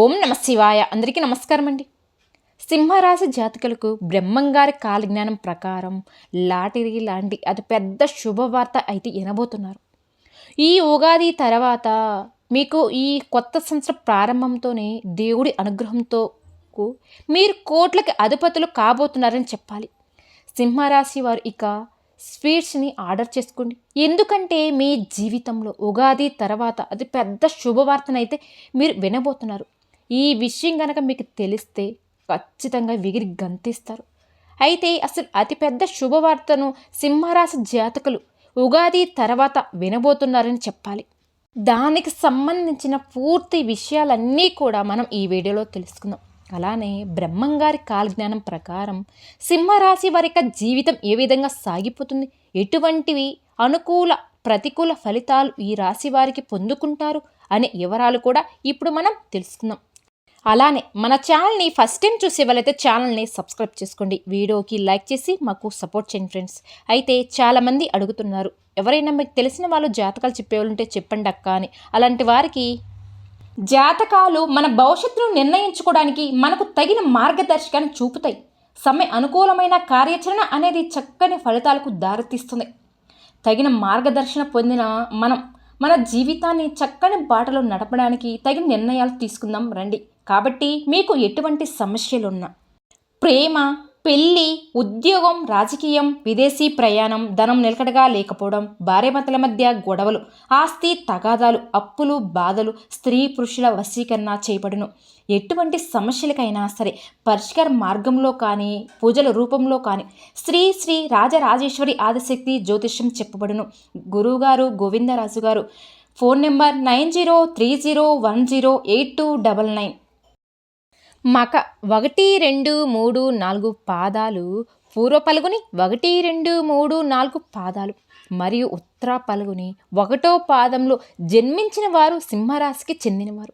ఓం నమ శివాయ. అందరికీ నమస్కారం అండి సింహరాశి జాతకులకు బ్రహ్మంగారి కాలజ్ఞానం ప్రకారం లాటరీ లాంటి అతి పెద్ద శుభవార్త అయితే వినబోతున్నారు. ఈ ఉగాది తర్వాత మీకు ఈ కొత్త సంవత్సర ప్రారంభంతోనే దేవుడి అనుగ్రహంతో మీరు కోట్లకి అధిపతులు కాబోతున్నారని చెప్పాలి. సింహరాశి వారు ఇక స్వీట్స్ని ఆర్డర్ చేసుకోండి. ఎందుకంటే మీ జీవితంలో ఉగాది తర్వాత అది పెద్ద శుభవార్తనైతే మీరు వినబోతున్నారు. ఈ విషయం కనుక మీకు తెలిస్తే ఖచ్చితంగా విగిరి గంతిస్తారు. అయితే అసలు అతిపెద్ద శుభవార్తను సింహరాశి జాతకులు ఉగాది తర్వాత వినబోతున్నారని చెప్పాలి. దానికి సంబంధించిన పూర్తి విషయాలన్నీ కూడా మనం ఈ వీడియోలో తెలుసుకుందాం. అలానే బ్రహ్మంగారి కాలజ్ఞానం ప్రకారం సింహరాశి వారి యొక్క జీవితం ఏ విధంగా సాగిపోతుంది? ఎటువంటివి అనుకూల ప్రతికూల ఫలితాలు ఈ రాశి వారికి పొందుకుంటారు? అనే వివరాలు కూడా ఇప్పుడు మనం తెలుసుకుందాం. అలానే మన ఛానల్ని ఫస్ట్ టైం చూసే వాళ్ళైతే ఛానల్ని సబ్స్క్రైబ్ చేసుకోండి. వీడియోకి లైక్ చేసి మాకు సపోర్ట్ చేయండి ఫ్రెండ్స్ అయితే చాలామంది అడుగుతున్నారు ఎవరైనా మీకు తెలిసిన వాళ్ళు జాతకాలు చెప్పేవాళ్ళుంటే చెప్పండి అక్క అని. అలాంటి వారికి జాతకాలు మన భవిష్యత్తును నిర్ణయించుకోవడానికి మనకు తగిన మార్గదర్శకాన్ని చూపుతాయి. సమయ అనుకూలమైన కార్యాచరణ అనేది చక్కని ఫలితాలకు దారితీస్తుంది. తగిన మార్గదర్శన పొందిన మనం మన జీవితాన్ని చక్కని బాటలో నడపడానికి తగిన నిర్ణయాలు తీసుకుందాం రండి. కాబట్టి మీకు ఎటువంటి సమస్యలున్నా ప్రేమ పెళ్ళి ఉద్యోగం రాజకీయం విదేశీ ప్రయాణం ధనం నిలకడగా లేకపోవడం భార్యమతల మధ్య గొడవలు ఆస్తి తగాదాలు అప్పులు బాధలు స్త్రీ పురుషుల వశీకరణ చేపడును. ఎటువంటి సమస్యలకైనా సరే పరిష్కార మార్గంలో కానీ పూజల రూపంలో కానీ శ్రీ శ్రీ రాజరాజేశ్వరి ఆదిశక్తి జ్యోతిష్యం చెప్పబడును. గురువుగారు Govindaraju garu phone number nine zero three zero one zero eight two double nine. మక ఒకటి రెండు మూడు నాలుగు పాదాలు. పూర్వ పలుగుని ఒకటి రెండు మూడు నాలుగు పాదాలు. మరియు ఉత్తర పలుగుని ఒకటో పాదంలో జన్మించిన వారు సింహరాశికి చెందినవారు.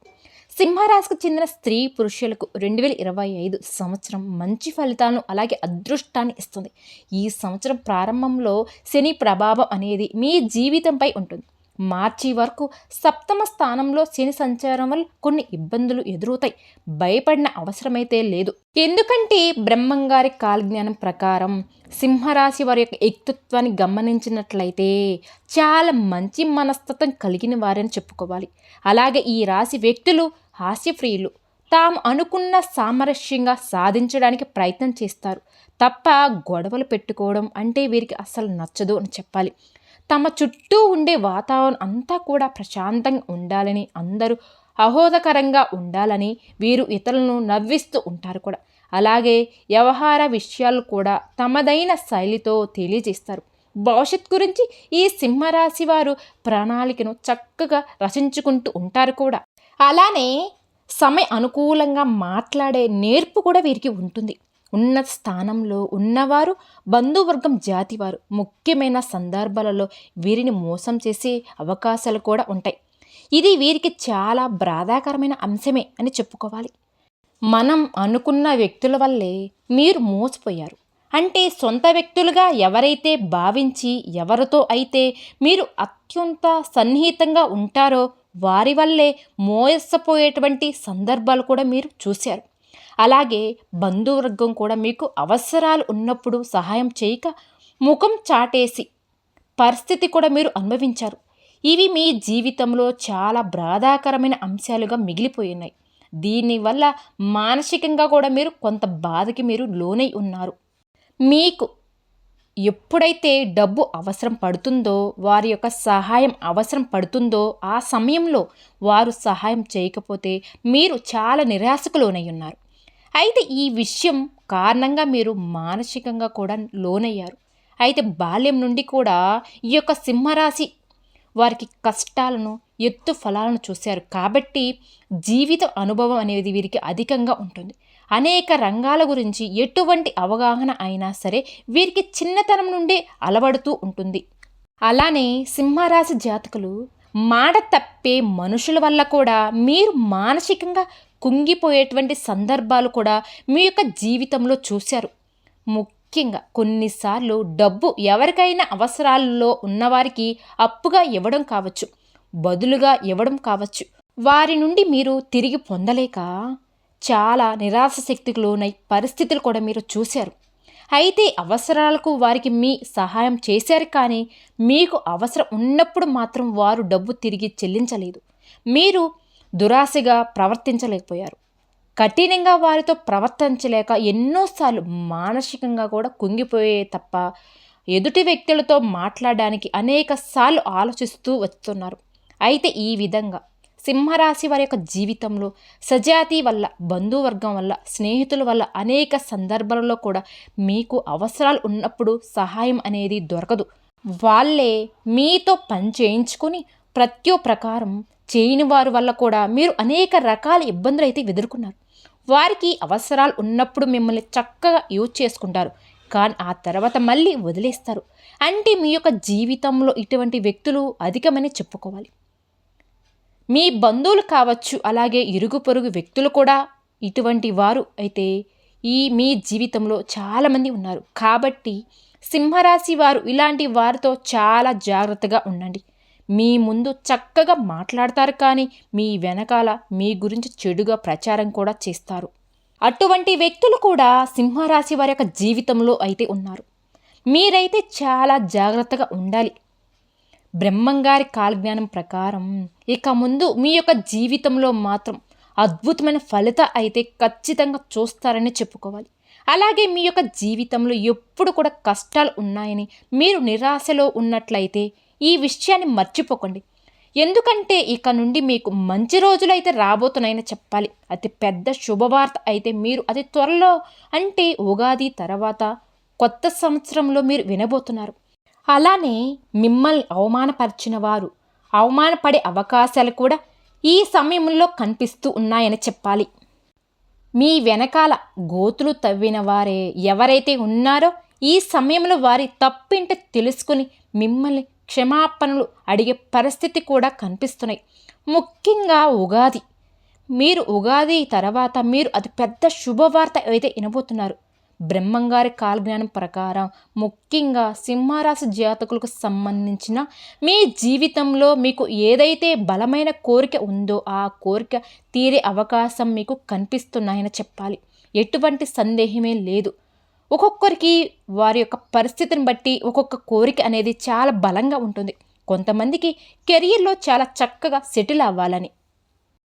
సింహరాశికి చెందిన స్త్రీ పురుషులకు రెండు వేల ఇరవై ఐదు సంవత్సరం మంచి ఫలితాలను అలాగే అదృష్టాన్ని ఇస్తుంది. ఈ సంవత్సరం ప్రారంభంలో శని ప్రభావం అనేది మీ జీవితంపై ఉంటుంది. మార్చి వరకు సప్తమ స్థానంలో శని సంచారం వల్ల కొన్ని ఇబ్బందులు ఎదురవుతాయి. భయపడిన అవసరమైతే లేదు. ఎందుకంటే బ్రహ్మంగారి కాలజ్ఞానం ప్రకారం సింహరాశి వారి యొక్క వ్యక్తిత్వాన్ని గమనించినట్లయితే చాలా మంచి మనస్తత్వం కలిగిన వారని చెప్పుకోవాలి. అలాగే ఈ రాశి వ్యక్తులు హాస్యప్రియులు. తాము అనుకున్న సామరస్యంగా సాధించడానికి ప్రయత్నం చేస్తారు. తప్ప గొడవలు పెట్టుకోవడం అంటే వీరికి అస్సలు నచ్చదు అని చెప్పాలి. తమ చుట్టూ ఉండే వాతావరణం అంతా కూడా ప్రశాంతంగా ఉండాలని అందరూ అహోదకరంగా ఉండాలని వీరు ఇతరులను నవ్విస్తూ ఉంటారు కూడా. అలాగే వ్యవహార విషయాలు కూడా తమదైన శైలితో తెలియజేస్తారు. భవిష్యత్ గురించి ఈ సింహరాశి వారు ప్రణాళికను చక్కగా రచించుకుంటూ ఉంటారు కూడా. అలానే సమయ అనుకూలంగా మాట్లాడే నేర్పు కూడా వీరికి ఉంటుంది. ఉన్నత స్థానంలో ఉన్నవారు బంధువర్గం జాతివారు ముఖ్యమైన సందర్భాలలో వీరిని మోసం చేసే అవకాశాలు కూడా ఉంటాయి. ఇది వీరికి చాలా బాధాకరమైన అంశమే అని చెప్పుకోవాలి. మనం అనుకున్న వ్యక్తుల వల్లే మీరు మోసపోయారు. అంటే సొంత వ్యక్తులుగా ఎవరైతే భావించి ఎవరితో అయితే మీరు అత్యంత సన్నిహితంగా ఉంటారో వారి వల్లే మోసపోయేటువంటి సందర్భాలు కూడా మీరు చూశారు. అలాగే బంధువర్గం కూడా మీకు అవసరాలు ఉన్నప్పుడు సహాయం చేయక ముఖం చాటేసి పరిస్థితి కూడా మీరు అనుభవించారు. ఇవి మీ జీవితంలో చాలా బాధాకరమైన అంశాలుగా మిగిలిపోయినాయి. దీనివల్ల మానసికంగా కూడా మీరు కొంత బాధకి మీరు లోనై ఉన్నారు. మీకు ఎప్పుడైతే డబ్బు అవసరం పడుతుందో వారి యొక్క సహాయం అవసరం పడుతుందో ఆ సమయంలో వారు సహాయం చేయకపోతే మీరు చాలా నిరాశకు లోనై ఉన్నారు. అయితే ఈ విషయం కారణంగా మీరు మానసికంగా కూడా లోనయ్యారు. అయితే బాల్యం నుండి కూడా ఈ యొక్క సింహరాశి వారికి కష్టాలను ఎత్తు ఫలాలను చూశారు. కాబట్టి జీవిత అనుభవం అనేది వీరికి అధికంగా ఉంటుంది. అనేక రంగాల గురించి ఎటువంటి అవగాహన అయినా సరే వీరికి చిన్నతనం నుండే అలవడుతూ ఉంటుంది. అలానే సింహరాశి జాతకులు మాట తప్పే మనుషుల వల్ల కూడా మీరు మానసికంగా కుంగిపోయేటువంటి సందర్భాలు కూడా మీ యొక్క జీవితంలో చూశారు. ముఖ్యంగా కొన్నిసార్లు డబ్బు ఎవరికైనా అవసరాల్లో ఉన్నవారికి అప్పుగా ఇవ్వడం కావచ్చు బదులుగా ఇవ్వడం కావచ్చు. వారి నుండి మీరు తిరిగి పొందలేక చాలా నిరాశ శక్తికి లోనై పరిస్థితులు కూడా మీరు చూశారు. అయితే అవసరాలకు వారికి మీ సహాయం చేశారు కానీ మీకు అవసరం ఉన్నప్పుడు మాత్రం వారు డబ్బు తిరిగి చెల్లించలేదు. మీరు దురాశగా ప్రవర్తించలేకపోయారు. కఠినంగా వారితో ప్రవర్తించలేక ఎన్నోసార్లు మానసికంగా కూడా కుంగిపోయే తప్ప ఎదుటి వ్యక్తులతో మాట్లాడడానికి అనేక సార్లు ఆలోచిస్తూ వస్తున్నారు. అయితే ఈ విధంగా సింహరాశి వారి యొక్క జీవితంలో సజాతి వల్ల బంధువర్గం వల్ల స్నేహితుల వల్ల అనేక సందర్భాలలో కూడా మీకు అవసరాలు ఉన్నప్పుడు సహాయం అనేది దొరకదు. వాళ్ళే మీతో పని చేయించుకొని ప్రత్యో ప్రకారం చేయని వారి వల్ల కూడా మీరు అనేక రకాల ఇబ్బందులు అయితే ఎదుర్కొన్నారు. వారికి అవసరాలు ఉన్నప్పుడు మిమ్మల్ని చక్కగా యూజ్ చేసుకుంటారు. కానీ ఆ తర్వాత మళ్ళీ వదిలేస్తారు. అంటే మీ యొక్క జీవితంలో ఇటువంటి వ్యక్తులు అధికమని చెప్పుకోవాలి. మీ బంధువులు కావచ్చు అలాగే ఇరుగు పొరుగు వ్యక్తులు కూడా ఇటువంటి వారు అయితే ఈ మీ జీవితంలో చాలామంది ఉన్నారు. కాబట్టి సింహరాశి వారు ఇలాంటి వారితో చాలా జాగ్రత్తగా ఉండండి. మీ ముందు చక్కగా మాట్లాడతారు కానీ మీ వెనకాల మీ గురించి చెడుగా ప్రచారం కూడా చేస్తారు. అటువంటి వ్యక్తులు కూడా సింహరాశి వారి యొక్క జీవితంలో అయితే ఉన్నారు. మీరైతే చాలా జాగ్రత్తగా ఉండాలి. బ్రహ్మంగారి కాలజ్ఞానం ప్రకారం ఇక ముందు మీ యొక్క జీవితంలో మాత్రం అద్భుతమైన ఫలిత అయితే ఖచ్చితంగా చూస్తారని చెప్పుకోవాలి. అలాగే మీ యొక్క జీవితంలో ఎప్పుడు కూడా కష్టాలు ఉన్నాయని మీరు నిరాశలో ఉన్నట్లయితే ఈ విషయాన్ని మర్చిపోకండి. ఎందుకంటే ఇక నుండి మీకు మంచి రోజులు అయితే రాబోతున్నాయని చెప్పాలి. అతి పెద్ద శుభవార్త అయితే మీరు అతి త్వరలో అంటే ఉగాది తర్వాత కొత్త సంవత్సరంలో మీరు వినబోతున్నారు. అలానే మిమ్మల్ని అవమానపరిచిన వారు అవమానపడే అవకాశాలు కూడా ఈ సమయంలో కనిపిస్తూ ఉన్నాయని చెప్పాలి. మీ వెనకాల గోతులు తవ్విన వారే ఎవరైతే ఉన్నారో ఈ సమయంలో వారి తప్పింటే తెలుసుకుని మిమ్మల్ని క్షమాపణలు అడిగే పరిస్థితి కూడా కనిపిస్తున్నాయి. ముఖ్యంగా ఉగాది. మీరు ఉగాది తర్వాత మీరు అది పెద్ద శుభవార్త అయితే వినబోతున్నారు. బ్రహ్మంగారి కాలజ్ఞానం ప్రకారం ముఖ్యంగా సింహరాశి జాతకులకు సంబంధించిన మీ జీవితంలో మీకు ఏదైతే బలమైన కోరిక ఉందో ఆ కోరిక తీరే అవకాశం మీకు కనిపిస్తున్నాయని చెప్పాలి. ఎటువంటి సందేహమే లేదు. ఒక్కొక్కరికి వారి యొక్క పరిస్థితిని బట్టి ఒక్కొక్క కోరిక అనేది చాలా బలంగా ఉంటుంది. కొంతమందికి కెరియర్లో చాలా చక్కగా సెటిల్ అవ్వాలని.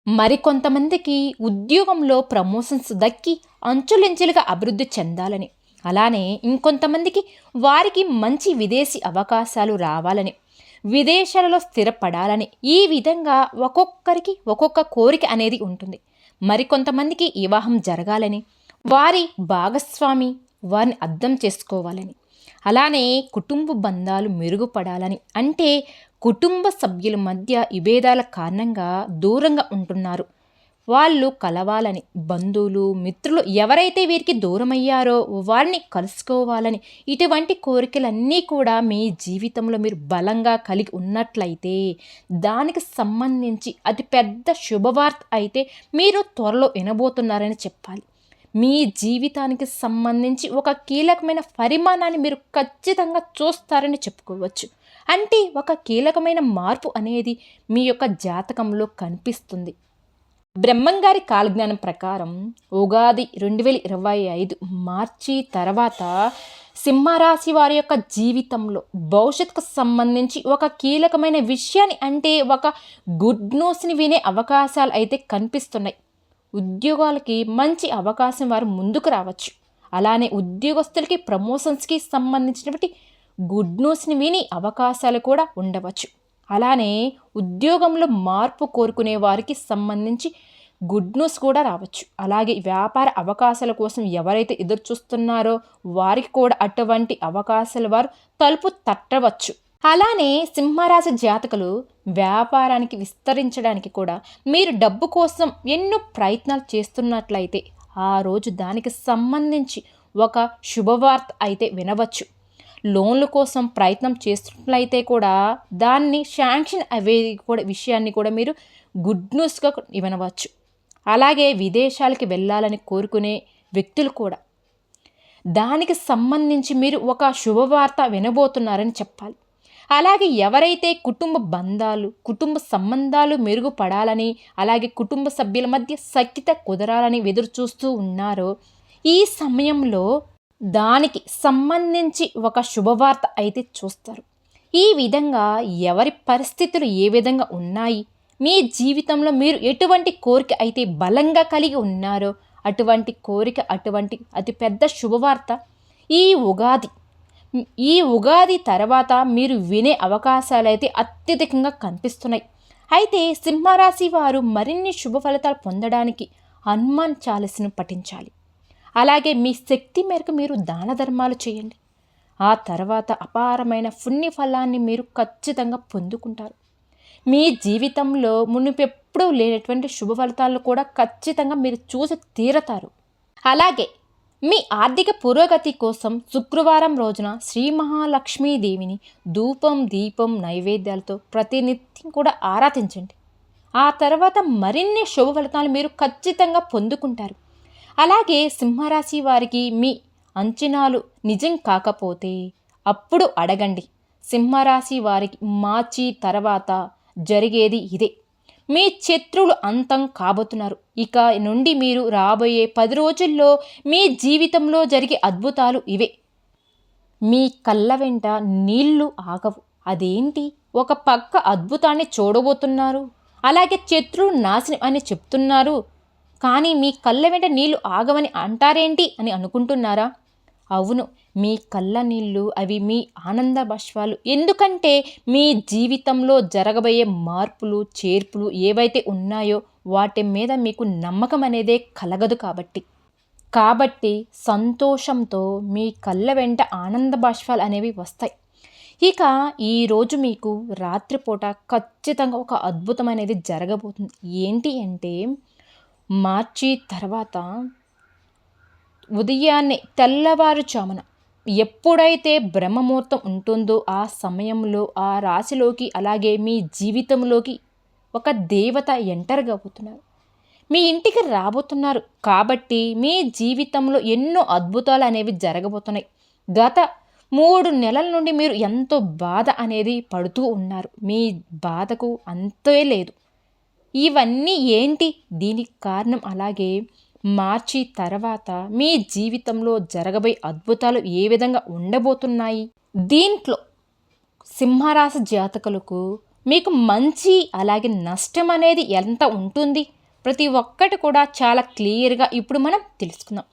మరికొంతమందికి ఉద్యోగంలో ప్రమోషన్స్ దక్కి అంచులించులుగా అభివృద్ధి చెందాలని. అలానే ఇంకొంతమందికి వారికి మంచి విదేశీ అవకాశాలు రావాలని. విదేశాలలో స్థిరపడాలని. ఈ విధంగా ఒక్కొక్కరికి ఒక్కొక్క కోరిక అనేది ఉంటుంది. మరికొంతమందికి వివాహం జరగాలని. వారి భాగస్వామి వారిని అర్థం చేసుకోవాలని. అలానే కుటుంబ బంధాలు మెరుగుపడాలని. అంటే కుటుంబ సభ్యుల మధ్య విభేదాల కారణంగా దూరంగా ఉంటున్నారు. వాళ్ళు కలవాలని బంధువులు మిత్రులు ఎవరైతే వీరికి దూరమయ్యారో వారిని కలుసుకోవాలని ఇటువంటి కోరికలన్నీ కూడా మీ జీవితంలో మీరు బలంగా కలిగి ఉన్నట్లయితే దానికి సంబంధించి అతి పెద్ద శుభవార్త అయితే మీరు త్వరలో వినబోతున్నారని చెప్పాలి. మీ జీవితానికి సంబంధించి ఒక కీలకమైన పరిమాణాన్ని మీరు ఖచ్చితంగా చూస్తారని చెప్పుకోవచ్చు. అంటే ఒక కీలకమైన మార్పు అనేది మీ యొక్క జాతకంలో కనిపిస్తుంది. బ్రహ్మంగారి కాలజ్ఞానం ప్రకారం ఉగాది రెండు వేల ఇరవై ఐదు మార్చి తర్వాత సింహరాశి వారి యొక్క జీవితంలో భవిష్యత్తుకు సంబంధించి ఒక కీలకమైన విషయాన్ని అంటే ఒక గుడ్ న్యూస్ని వినే అవకాశాలు అయితే కనిపిస్తున్నాయి. ఉద్యోగాలకి మంచి అవకాశం వారు ముందుకు రావచ్చు. అలానే ఉద్యోగస్తులకి ప్రమోషన్స్కి సంబంధించినటువంటి గుడ్ న్యూస్ని విని అవకాశాలు కూడా ఉండవచ్చు. అలానే ఉద్యోగంలో మార్పు కోరుకునే వారికి సంబంధించి గుడ్ న్యూస్ కూడా రావచ్చు. అలాగే వ్యాపార అవకాశాల కోసం ఎవరైతే ఎదురు చూస్తున్నారో వారికి కూడా అటువంటి అవకాశాలు వారు తలుపు తట్టవచ్చు. అలానే సింహరాశి జాతకులు వ్యాపారానికి విస్తరించడానికి కూడా మీరు డబ్బు కోసం ఎన్నో ప్రయత్నాలు చేస్తున్నట్లయితే ఆ రోజు దానికి సంబంధించి ఒక శుభవార్త అయితే వినవచ్చు. లోన్ల కోసం ప్రయత్నం చేస్తున్నట్లయితే కూడా దాన్ని శాంక్షన్ అయ్యే కూడా విషయాన్ని కూడా మీరు గుడ్ న్యూస్గా వినవచ్చు. అలాగే విదేశాలకి వెళ్ళాలని కోరుకునే వ్యక్తులు కూడా. దానికి సంబంధించి మీరు ఒక శుభవార్త వినబోతున్నారని చెప్పాలి. అలాగే ఎవరైతే కుటుంబ బంధాలు కుటుంబ సంబంధాలు మెరుగుపడాలని అలాగే కుటుంబ సభ్యుల మధ్య సఖ్యత కుదరాలని ఎదురు చూస్తూ ఉన్నారో ఈ సమయంలో దానికి సంబంధించి ఒక శుభవార్త అయితే చూస్తారు. ఈ విధంగా ఎవరి పరిస్థితులు ఏ విధంగా ఉన్నాయి మీ జీవితంలో మీరు ఎటువంటి కోరిక అయితే బలంగా కలిగి ఉన్నారో అటువంటి కోరిక అటువంటి అతిపెద్ద శుభవార్త ఈ ఉగాది ఈ ఉగాది తర్వాత మీరు వినే అవకాశాలు అయితే అత్యధికంగా కనిపిస్తున్నాయి. అయితే సింహరాశి వారు మరిన్ని శుభ ఫలితాలు పొందడానికి హనుమాన్ చాలీసను పఠించాలి. అలాగే మీ శక్తి మేరకు మీరు దాన ధర్మాలు చేయండి. ఆ తర్వాత అపారమైన పుణ్య ఫలాన్ని మీరు ఖచ్చితంగా పొందుకుంటారు. మీ జీవితంలో మునిపెప్పుడూ లేనటువంటి శుభ ఫలితాలను కూడా ఖచ్చితంగా మీరు చూసి తీరతారు. అలాగే మీ ఆర్థిక పురోగతి కోసం శుక్రవారం రోజున శ్రీ మహాలక్ష్మీదేవిని ధూపం దీపం నైవేద్యాలతో ప్రతినిత్యం కూడా ఆరాధించండి. ఆ తర్వాత మరిన్ని శుభ ఫలితాలు మీరు ఖచ్చితంగా పొందుకుంటారు. అలాగే సింహరాశి వారికి మీ అంచనాలు నిజం కాకపోతే అప్పుడు అడగండి. సింహరాశి వారికి మార్చి తర్వాత జరిగేది ఇదే. మీ శత్రువులు అంతం కాబోతున్నారు. ఇక నుండి మీరు రాబోయే పది రోజుల్లో మీ జీవితంలో జరిగే అద్భుతాలు ఇవే. మీ కళ్ళ వెంట నీళ్ళు ఆగవు. అదేంటి? ఒక పక్క అద్భుతాన్ని చూడబోతున్నారు. అలాగే శత్రువు నాశనం అని చెప్తున్నారు. కానీ మీ కళ్ళ వెంట నీళ్ళు ఆగవని అంటారేంటి అని అనుకుంటున్నారా? అవును మీ కళ్ళ నీళ్ళు అవి మీ ఆనంద బాష్పాలు. ఎందుకంటే మీ జీవితంలో జరగబోయే మార్పులు చేర్పులు ఏవైతే ఉన్నాయో వాటి మీద మీకు నమ్మకం అనేదే కలగదు కాబట్టి. కాబట్టి సంతోషంతో మీ కళ్ళ వెంట ఆనంద బాష్పాలు అనేవి వస్తాయి. ఇక ఈరోజు మీకు రాత్రిపూట ఖచ్చితంగా ఒక అద్భుతం అనేది జరగబోతుంది. ఏంటి అంటే మార్చి తర్వాత ఉదయాన్నే తెల్లవారుజామున ఎప్పుడైతే బ్రహ్మముహూర్తం ఉంటుందో ఆ సమయంలో ఆ రాశిలోకి అలాగే మీ జీవితంలోకి ఒక దేవత ఎంటర్ అవుతున్నారు మీ ఇంటికి రాబోతున్నారు కాబట్టి మీ జీవితంలో ఎన్నో అద్భుతాలు అనేవి జరగబోతున్నాయి. గత మూడు నెలల నుండి మీరు ఎంతో బాధ అనేది పడుతూ ఉన్నారు. మీ బాధకు అంతే లేదు. ఇవన్నీ ఏంటి? దీనికి కారణం అలాగే మార్చి తర్వాత మీ జీవితంలో జరగబోయే అద్భుతాలు ఏ విధంగా ఉండబోతున్నాయి? దీంట్లో సింహరాశి జాతకులకు మీకు మంచి అలాగే నష్టం అనేది ఎంత ఉంటుంది? ప్రతి ఒక్కటి కూడా చాలా క్లియర్గా ఇప్పుడు మనం తెలుసుకుందాం.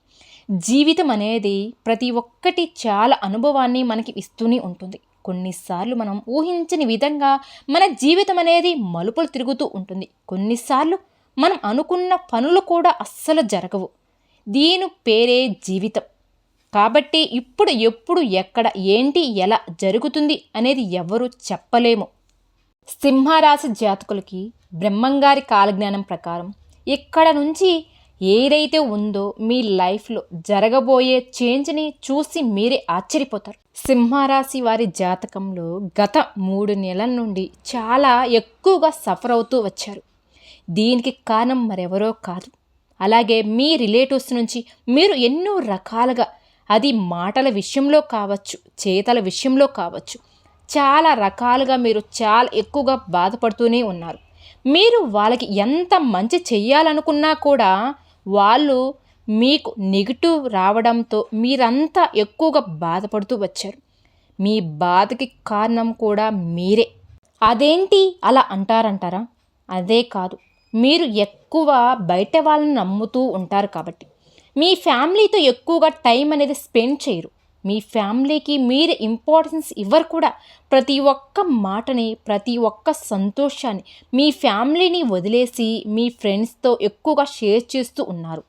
జీవితం అనేది ప్రతి ఒక్కటి చాలా అనుభవాన్ని మనకి ఇస్తూనే ఉంటుంది. కొన్నిసార్లు మనం ఊహించని విధంగా మన జీవితం అనేది మలుపులు తిరుగుతూ ఉంటుంది. కొన్నిసార్లు మనం అనుకున్న పనులు కూడా అస్సలు జరగవు. దీని పేరే జీవితం. కాబట్టి ఇప్పుడు ఎప్పుడు ఎక్కడ ఏంటి ఎలా జరుగుతుంది అనేది ఎవరు చెప్పలేము. సింహరాశి జాతకులకి బ్రహ్మంగారి కాలజ్ఞానం ప్రకారం ఇక్కడ నుంచి ఏదైతే ఉందో మీ లైఫ్లో జరగబోయే చేంజ్ని చూసి మీరే ఆశ్చర్యపోతారు. సింహరాశి వారి జాతకంలో గత మూడు నెలల నుండి చాలా ఎక్కువగా సఫర్ అవుతూ వచ్చారు. దీనికి కారణం మరెవరో కాదు. అలాగే మీ రిలేటివ్స్ నుంచి మీరు ఎన్నో రకాలుగా అది మాటల విషయంలో కావచ్చు చేతల విషయంలో కావచ్చు చాలా రకాలుగా మీరు చాలా ఎక్కువగా బాధపడుతూనే ఉన్నారు. మీరు వాళ్ళకి ఎంత మంచి చెయ్యాలనుకున్నా కూడా వాళ్ళు మీకు నెగిటివ్ రావడంతో మీరంతా ఎక్కువగా బాధపడుతూ వచ్చారు. మీ బాధకి కారణం కూడా మీరే. అదేంటి అలా అంటారంటారా? అదే కాదు. మీరు ఎక్కువ బయట వాళ్ళని నమ్ముతూ ఉంటారు కాబట్టి. మీ ఫ్యామిలీతో ఎక్కువగా టైం అనేది స్పెండ్ చేయరు. మీ ఫ్యామిలీకి మీరు ఇంపార్టెన్స్ ఇవ్వరు కూడా. ప్రతి ఒక్క మాటని ప్రతి ఒక్క సంతోషాన్ని మీ ఫ్యామిలీని వదిలేసి మీ ఫ్రెండ్స్తో ఎక్కువగా షేర్ చేస్తూ ఉన్నారు.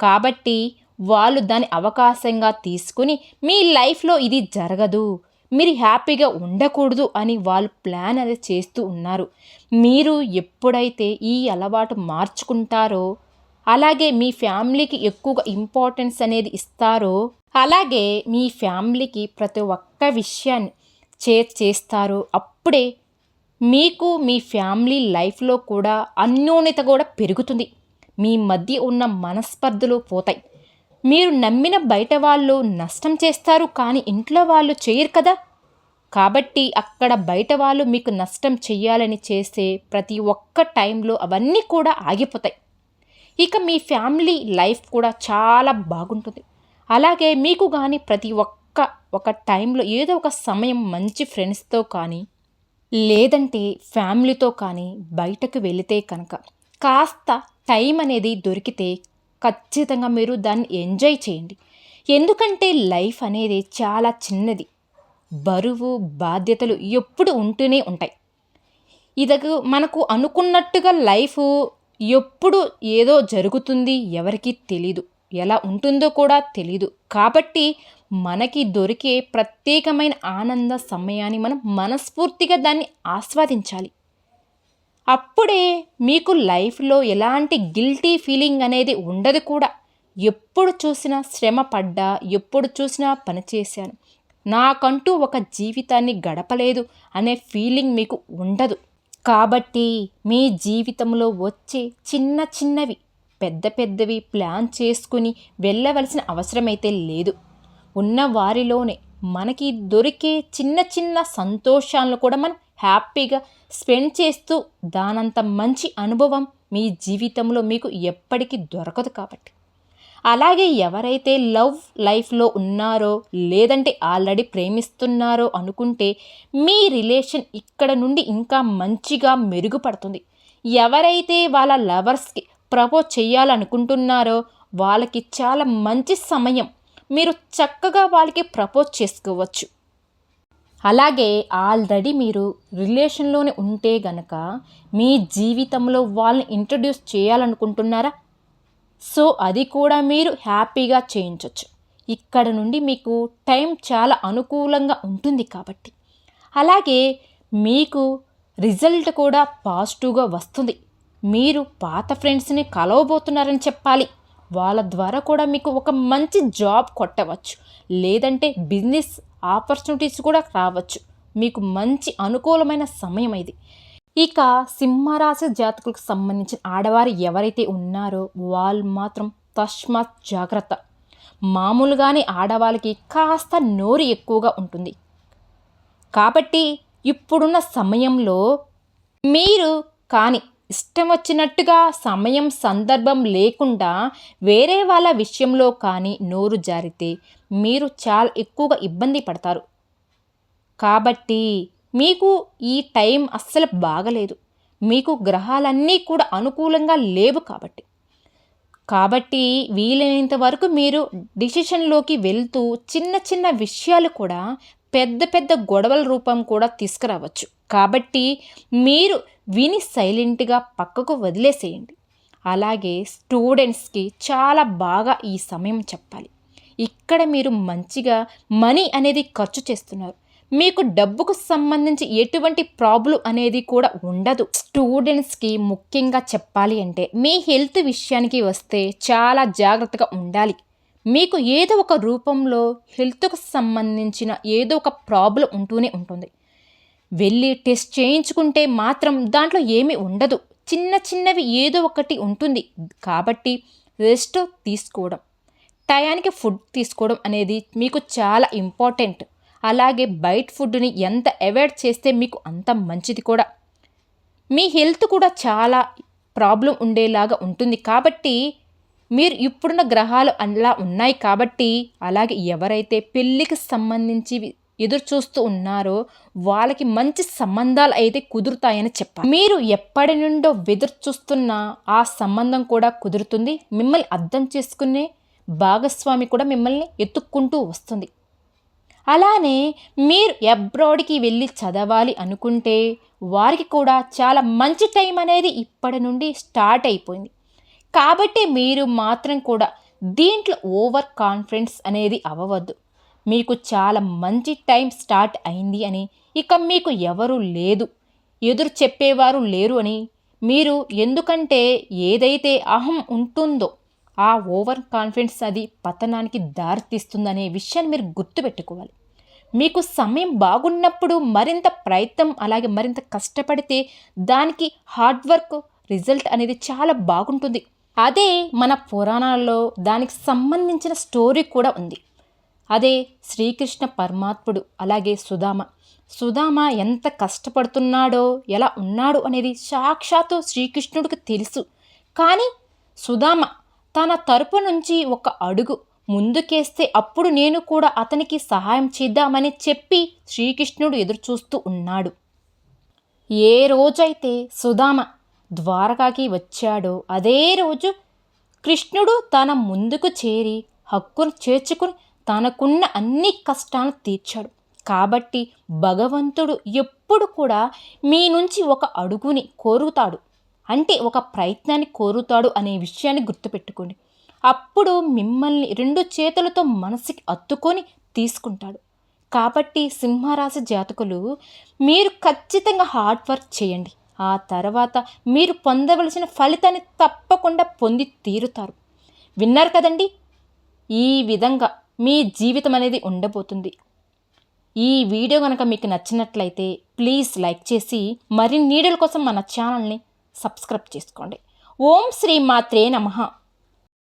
కాబట్టి వాళ్ళు దాని అవకాశంగా తీసుకుని మీ లైఫ్లో ఇది జరగదు. మీరు హ్యాపీగా ఉండకూడదు అని వాళ్ళు ప్లాన్ అనేది చేస్తూ ఉన్నారు. మీరు ఎప్పుడైతే ఈ అలవాటు మార్చుకుంటారో అలాగే మీ ఫ్యామిలీకి ఎక్కువగా ఇంపార్టెన్స్ అనేది ఇస్తారో అలాగే మీ ఫ్యామిలీకి ప్రతి ఒక్క విషయాన్ని చే చేస్తారో అప్పుడే మీకు మీ ఫ్యామిలీ లైఫ్లో కూడా అన్యోన్యత కూడా పెరుగుతుంది. మీ మధ్య ఉన్న మనస్పర్ధలు పోతాయి. మీరు నమ్మిన బయట వాళ్ళు నష్టం చేస్తారు కానీ ఇంట్లో వాళ్ళు చేయరు కదా? కాబట్టి అక్కడ బయట వాళ్ళు మీకు నష్టం చేయాలని చేసే ప్రతి ఒక్క టైంలో అవన్నీ కూడా ఆగిపోతాయి. ఇక మీ ఫ్యామిలీ లైఫ్ కూడా చాలా బాగుంటుంది. అలాగే మీకు కానీ ప్రతి ఒక్క ఒక టైంలో ఏదో ఒక సమయం మంచి ఫ్రెండ్స్తో కానీ లేదంటే ఫ్యామిలీతో కానీ బయటకు వెళితే కనుక కాస్త టైం అనేది దొరికితే ఖచ్చితంగా మీరు దాన్ని ఎంజాయ్ చేయండి. ఎందుకంటే లైఫ్ అనేది చాలా చిన్నది. బరువు బాధ్యతలు ఎప్పుడు ఉంటూనే ఉంటాయి. ఇదకు మనకు అనుకున్నట్టుగా లైఫ్ ఎప్పుడు ఏదో జరుగుతుంది ఎవరికి తెలీదు. ఎలా ఉంటుందో కూడా తెలీదు. కాబట్టి మనకి దొరికే ప్రత్యేకమైన ఆనంద సమయాన్ని మనం మనస్ఫూర్తిగా దాన్ని ఆస్వాదించాలి. అప్పుడే మీకు లైఫ్లో ఎలాంటి గిల్టీ ఫీలింగ్ అనేది ఉండదు కూడా. ఎప్పుడు చూసినా శ్రమ పడ్డా ఎప్పుడు చూసినా పనిచేశాను నాకంటూ ఒక జీవితాన్ని గడపలేదు అనే ఫీలింగ్ మీకు ఉండదు. కాబట్టి మీ జీవితంలో వచ్చే చిన్న చిన్నవి పెద్ద పెద్దవి ప్లాన్ చేసుకుని వెళ్ళవలసిన అవసరమైతే లేదు. ఉన్న వారిలోనే మనకి దొరికే చిన్న చిన్న సంతోషాలను కూడా మనం హ్యాపీగా స్పెండ్ చేస్తూ దానంత మంచి అనుభవం మీ జీవితంలో మీకు ఎప్పటికీ దొరకదు కాబట్టి. అలాగే ఎవరైతే లవ్ లైఫ్లో ఉన్నారో లేదంటే ఆల్రెడీ ప్రేమిస్తున్నారో అనుకుంటే మీ రిలేషన్ ఇక్కడ నుండి ఇంకా మంచిగా మెరుగుపడుతుంది. ఎవరైతే వాళ్ళ లవర్స్కి ప్రపోజ్ చేయాలనుకుంటున్నారో వాళ్ళకి చాలా మంచి సమయం మీరు చక్కగా వాళ్ళకి ప్రపోజ్ చేసుకోవచ్చు. అలాగే ఆల్రెడీ మీరు రిలేషన్లోనే ఉంటే గనక మీ జీవితంలో వాళ్ళని ఇంట్రడ్యూస్ చేయాలనుకుంటున్నారా? సో అది కూడా మీరు హ్యాపీగా చేయించవచ్చు ఇక్కడ నుండి మీకు టైం చాలా అనుకూలంగా ఉంటుంది కాబట్టి. అలాగే మీకు రిజల్ట్ కూడా పాజిటివ్గా వస్తుంది. మీరు పాత ఫ్రెండ్స్ని కలవబోతున్నారని చెప్పాలి. వాళ్ళ ద్వారా కూడా మీకు ఒక మంచి జాబ్ కొట్టవచ్చు. లేదంటే బిజినెస్ ఆపర్చునిటీస్ కూడా రావచ్చు. మీకు మంచి అనుకూలమైన సమయం ఇది. ఇక సింహరాశి జాతకులకు సంబంధించిన ఆడవారు ఎవరైతే ఉన్నారో వాళ్ళు మాత్రం తస్మాత్ జాగ్రత్త. మామూలుగానే ఆడవాళ్ళకి కాస్త నోరు ఎక్కువగా ఉంటుంది. కాబట్టి ఇప్పుడున్న సమయంలో మీరు కానీ ఇష్టం వచ్చినట్టుగా సమయం సందర్భం లేకుండా వేరే వాళ్ళ విషయంలో కానీ నోరు జారితే మీరు చాలా ఎక్కువగా ఇబ్బంది పడతారు. కాబట్టి మీకు ఈ టైం అస్సలు బాగలేదు. మీకు గ్రహాలన్నీ కూడా అనుకూలంగా లేవు కాబట్టి. కాబట్టి వీలైనంత వరకు మీరు డిసిషన్లోకి వెళ్తూ చిన్న చిన్న విషయాలు కూడా పెద్ద పెద్ద గొడవల రూపం కూడా తీసుకురావచ్చు. కాబట్టి మీరు విని సైలెంట్గా పక్కకు వదిలేసేయండి. అలాగే స్టూడెంట్స్కి చాలా బాగా ఈ సమయం చెప్పాలి. ఇక్కడ మీరు మంచిగా మనీ అనేది ఖర్చు చేస్తున్నారు. మీకు డబ్బుకు సంబంధించి ఎటువంటి ప్రాబ్లం అనేది కూడా ఉండదు. స్టూడెంట్స్కి ముఖ్యంగా చెప్పాలి అంటే మీ హెల్త్ విషయానికి వస్తే చాలా జాగ్రత్తగా ఉండాలి. మీకు ఏదో ఒక రూపంలో హెల్త్కు సంబంధించిన ఏదో ఒక ప్రాబ్లం ఉంటూనే ఉంటుంది. వెళ్ళి టెస్ట్ చేయించుకుంటే మాత్రం దాంట్లో ఏమీ ఉండదు. చిన్న చిన్నవి ఏదో ఒకటి ఉంటుంది. కాబట్టి రెస్ట్ తీసుకోవడం టయానికి ఫుడ్ తీసుకోవడం అనేది మీకు చాలా ఇంపార్టెంట్. అలాగే బయట ఫుడ్ని ఎంత అవాయిడ్ చేస్తే మీకు అంత మంచిది కూడా. మీ హెల్త్ కూడా చాలా ప్రాబ్లం ఉండేలాగా ఉంటుంది. కాబట్టి మీరు ఇప్పుడున్న గ్రహాలు అలా ఉన్నాయి కాబట్టి అలాగే ఎవరైతే పెళ్ళికి సంబంధించి ఎదురు చూస్తూ ఉన్నారో వాళ్ళకి మంచి సంబంధాలు అయితే కుదురుతాయని చెప్పాలి. మీరు ఎప్పటి నుండో ఎదురు చూస్తున్న ఆ సంబంధం కూడా కుదురుతుంది. మిమ్మల్ని అర్థం చేసుకునే భాగస్వామి కూడా మిమ్మల్ని ఎత్తుక్కుంటూ వస్తుంది. అలానే మీరు అబ్రాడ్కి వెళ్ళి చదవాలి అనుకుంటే వారికి కూడా చాలా మంచి టైం అనేది ఇప్పటి నుండి స్టార్ట్ అయిపోయింది. కాబట్టి మీరు మాత్రం కూడా దీంట్లో ఓవర్ కాన్ఫిడెన్స్ అనేది అవ్వవద్దు. మీకు చాలా మంచి టైం స్టార్ట్ అయింది అని. ఇక మీకు ఎవరు లేదు. ఎదురు చెప్పేవారు లేరు అని. మీరు ఎందుకంటే ఏదైతే అహం ఉంటుందో ఆ ఓవర్ కాన్ఫిడెన్స్ అది పతనానికి దారితీస్తుందనే విషయాన్ని మీరు గుర్తుపెట్టుకోవాలి. మీకు సమయం బాగున్నప్పుడు మరింత ప్రయత్నం అలాగే మరింత కష్టపడితే దానికి హార్డ్ వర్క్ రిజల్ట్ అనేది చాలా బాగుంటుంది. అదే మన పురాణాల్లో దానికి సంబంధించిన స్టోరీ కూడా ఉంది. అదే శ్రీకృష్ణ పరమాత్ముడు అలాగే సుధామ. సుధామ ఎంత కష్టపడుతున్నాడో ఎలా ఉన్నాడు అనేది సాక్షాత్తు శ్రీకృష్ణుడికి తెలుసు. కానీ సుధామ తన తరపు నుంచి ఒక అడుగు ముందుకేస్తే అప్పుడు నేను కూడా అతనికి సహాయం చేద్దామని చెప్పి శ్రీకృష్ణుడు ఎదురుచూస్తూ ఉన్నాడు. ఏ రోజైతే సుధామ ద్వారకాకి వచ్చాడో అదే రోజు కృష్ణుడు తన ముందుకు చేరి హక్కును చేర్చుకుని తనకున్న అన్ని కష్టాలను తీర్చాడు. కాబట్టి భగవంతుడు ఎప్పుడు కూడా మీ నుంచి ఒక అడుగుని కోరుతాడు. అంటే ఒక ప్రయత్నాన్ని కోరుతాడు అనే విషయాన్ని గుర్తుపెట్టుకోండి. అప్పుడు మిమ్మల్ని రెండు చేతులతో మనసుకి అత్తుకొని తీసుకుంటాడు. కాబట్టి సింహరాశి జాతకులు మీరు ఖచ్చితంగా హార్డ్ వర్క్ చేయండి. ఆ తర్వాత మీరు పొందవలసిన ఫలితాన్ని తప్పకుండా పొంది తీరుతారు. విన్నారు కదండి? ఈ విధంగా మీ జీవితం అనేది ఉండబోతుంది. ఈ వీడియో కనుక మీకు నచ్చినట్లయితే ప్లీజ్ లైక్ చేసి మరిన్ని నీడల కోసం మన ఛానల్ని సబ్స్క్రైబ్ చేసుకోండి. ఓం శ్రీ మాత్రే నమః.